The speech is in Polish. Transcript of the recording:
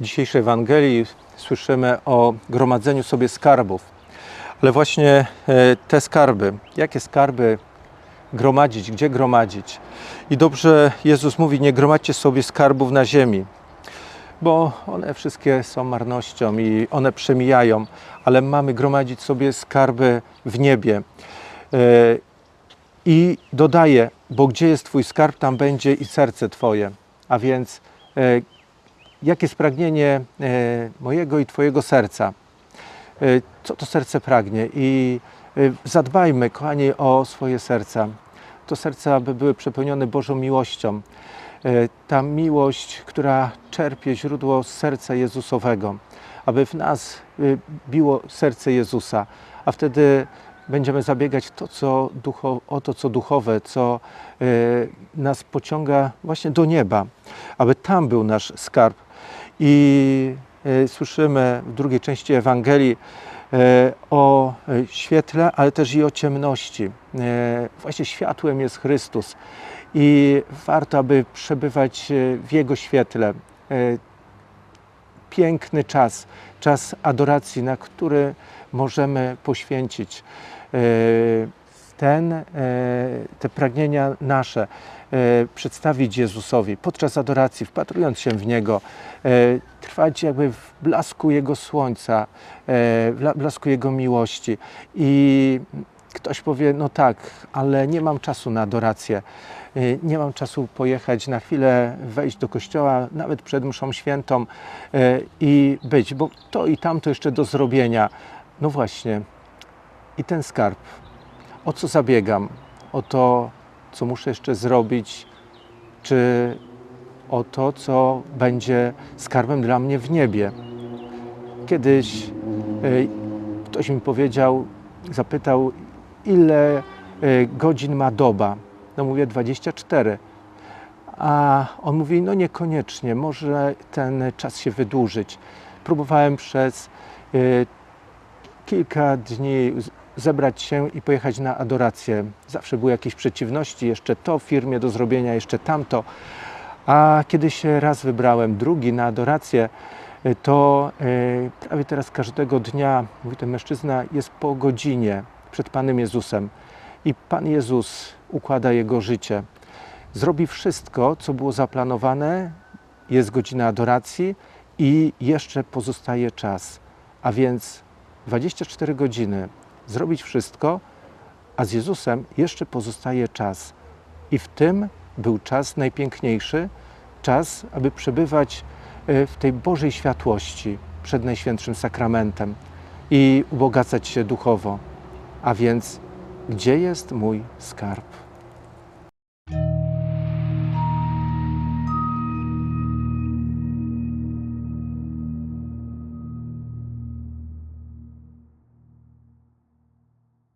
W dzisiejszej Ewangelii słyszymy o gromadzeniu sobie skarbów. Ale właśnie e, te skarby, jakie skarby gromadzić, gdzie gromadzić? I dobrze Jezus mówi, nie gromadźcie sobie skarbów na ziemi, bo one wszystkie są marnością i one przemijają, ale mamy gromadzić sobie skarby w niebie. E, I dodaje, bo gdzie jest Twój skarb, tam będzie i serce Twoje. A więc e, jakie jest pragnienie e, mojego i Twojego serca? E, Co to serce pragnie? I e, zadbajmy, kochani, o swoje serca. To serca, aby były przepełnione Bożą miłością. Ta miłość, która czerpie źródło z serca Jezusowego, aby w nas biło serce Jezusa, a wtedy będziemy zabiegać to, co ducho, o to, co duchowe, co nas pociąga właśnie do nieba, aby tam był nasz skarb. I e, słyszymy w drugiej części Ewangelii e, o e, świetle, ale też i o ciemności. Właśnie światłem jest Chrystus i warto, aby przebywać w Jego świetle. Piękny czas, czas adoracji, na który możemy poświęcić ten, e, te pragnienia nasze, e, przedstawić Jezusowi podczas adoracji, wpatrując się w Niego, e, trwać jakby w blasku Jego słońca, w la- blasku Jego miłości. I ktoś powie, no tak, ale nie mam czasu na adorację, nie mam czasu pojechać na chwilę, wejść do kościoła, nawet przed mszą świętą i być, bo to i tamto jeszcze do zrobienia. No właśnie, i ten skarb, o co zabiegam? O to, co muszę jeszcze zrobić, czy o to, co będzie skarbem dla mnie w niebie. Kiedyś y, ktoś mi powiedział, zapytał, ile y, godzin ma doba. No mówię 24. A on mówi, no niekoniecznie, może ten czas się wydłużyć. Próbowałem przez y, kilka dni zebrać się i pojechać na adorację. Zawsze były jakieś przeciwności, jeszcze to w firmie do zrobienia, jeszcze tamto. A kiedy się raz wybrałem, drugi na adorację, y, to y, prawie teraz każdego dnia, mówi ten mężczyzna, jest po godzinie przed Panem Jezusem. I Pan Jezus układa jego życie. Zrobi wszystko, co było zaplanowane, jest godzina adoracji i jeszcze pozostaje czas. A więc 24 godziny zrobić wszystko, a z Jezusem jeszcze pozostaje czas. I w tym był czas najpiękniejszy, czas, aby przebywać e, w tej Bożej światłości przed Najświętszym Sakramentem i ubogacać się duchowo. A więc, gdzie jest mój skarb?